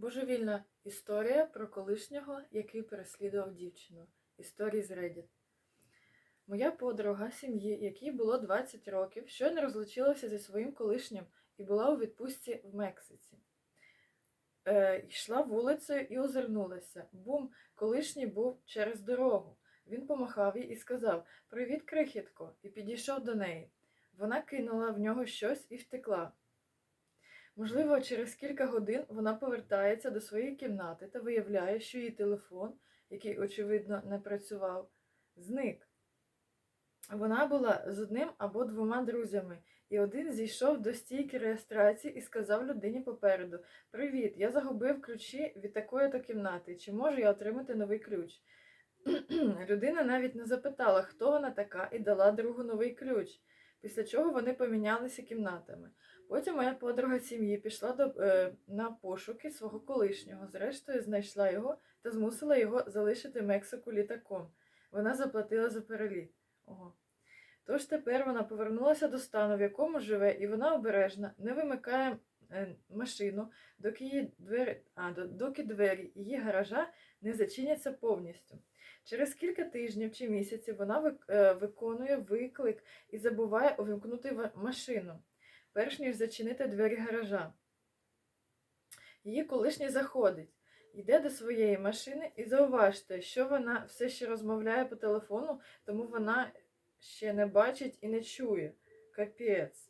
Божевільна історія про колишнього, який переслідував дівчину. Історії з Reddit. Моя подруга сім'ї, якій було 20 років, щойно розлучилася зі своїм колишнім і була у відпустці в Мексиці. Е, йшла вулицею і озирнулася. Бум, колишній був через дорогу. Він помахав їй і сказав Привіт, крихітко, і підійшов до неї. Вона кинула в нього щось і втекла. Можливо, через кілька годин вона повертається до своєї кімнати та виявляє, що її телефон, який, очевидно, не працював, зник. Вона була з одним або двома друзями, і один зійшов до стійки реєстрації і сказав людині попереду: Привіт, я загубив ключі від такої-то кімнати. Чи можу я отримати новий ключ? Людина навіть не запитала, хто вона така, і дала другу новий ключ, після чого вони помінялися кімнатами. Потім моя подруга сім'ї пішла до, е, на пошуки свого колишнього, зрештою знайшла його та змусила його залишити Мексику літаком. Вона заплатила за переліт. Ого. Тож тепер вона повернулася до стану, в якому живе, і вона обережна, не вимикає е, машину, доки, її двері, а, до- доки двері її гаража не зачиняться повністю. Через кілька тижнів чи місяців вона е, виконує виклик і забуває увімкнути машину, перш ніж зачинити двері гаража. Її колишній заходить, йде до своєї машини і зауважте, що вона все ще розмовляє по телефону, тому вона ще не бачить і не чує. Капець.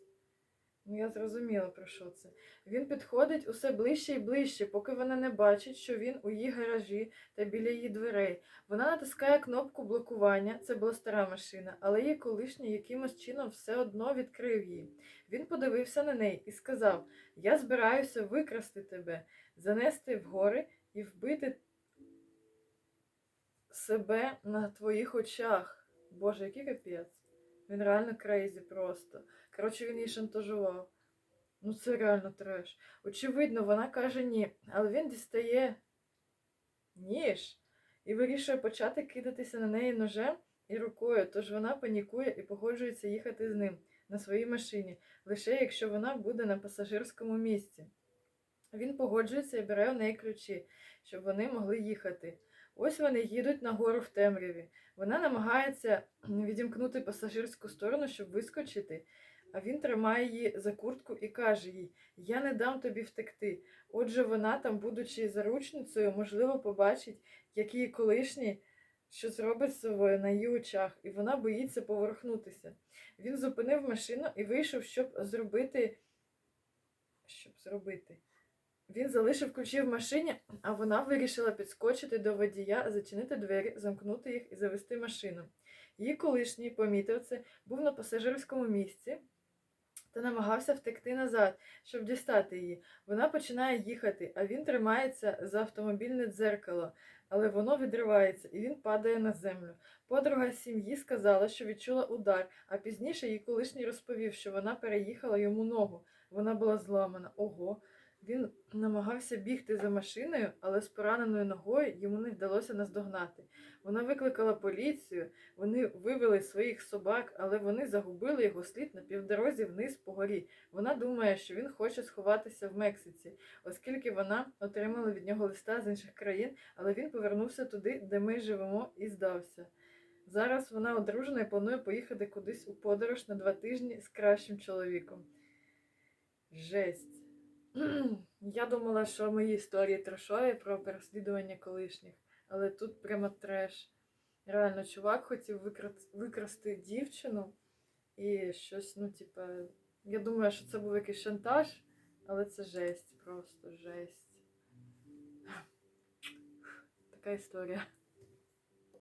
Ну, я зрозуміла, про що це. Він підходить усе ближче і ближче, поки вона не бачить, що він у її гаражі та біля її дверей. Вона натискає кнопку блокування, це була стара машина, але її колишній якимось чином все одно відкрив її. Він подивився на неї і сказав: Я збираюся викрасти тебе, занести в гори і вбити себе на твоїх очах. Боже, який капець. Він реально крейзі просто. Коротше, він її шантажував. Ну це реально треш. Очевидно, вона каже ні, але він дістає ніж і вирішує почати кидатися на неї ножем і рукою, тож вона панікує і погоджується їхати з ним на своїй машині, лише якщо вона буде на пасажирському місці. Він погоджується і бере у неї ключі, щоб вони могли їхати. Ось вони їдуть нагору в темряві. Вона намагається відімкнути пасажирську сторону, щоб вискочити, а він тримає її за куртку і каже їй: Я не дам тобі втекти. Отже, вона там, будучи заручницею, можливо, побачить, як її колишній що зробить з собою на її очах, і вона боїться поворухнутися. Він зупинив машину і вийшов, щоб зробити. Щоб зробити. Він залишив ключі в машині, а вона вирішила підскочити до водія, зачинити двері, замкнути їх і завести машину. Її колишній помітив це, був на пасажирському місці та намагався втекти назад, щоб дістати її. Вона починає їхати, а він тримається за автомобільне дзеркало, але воно відривається і він падає на землю. Подруга сім'ї сказала, що відчула удар, а пізніше її колишній розповів, що вона переїхала йому ногу. Вона була зламана. Ого. Він намагався бігти за машиною, але з пораненою ногою йому не вдалося наздогнати. Вона викликала поліцію, вони вивели своїх собак, але вони загубили його слід на півдорозі вниз по горі. Вона думає, що він хоче сховатися в Мексиці, оскільки вона отримала від нього листа з інших країн, але він повернувся туди, де ми живемо, і здався. Зараз вона одружена і планує поїхати кудись у подорож на два тижні з кращим чоловіком. Жесть. Я думала, що мої історії трешові про переслідування колишніх, але тут прямо треш. Реально, чувак хотів викра- викрасти дівчину і щось, ну, типа, я думаю, що це був якийсь шантаж, але це жесть, просто жесть. Така історія.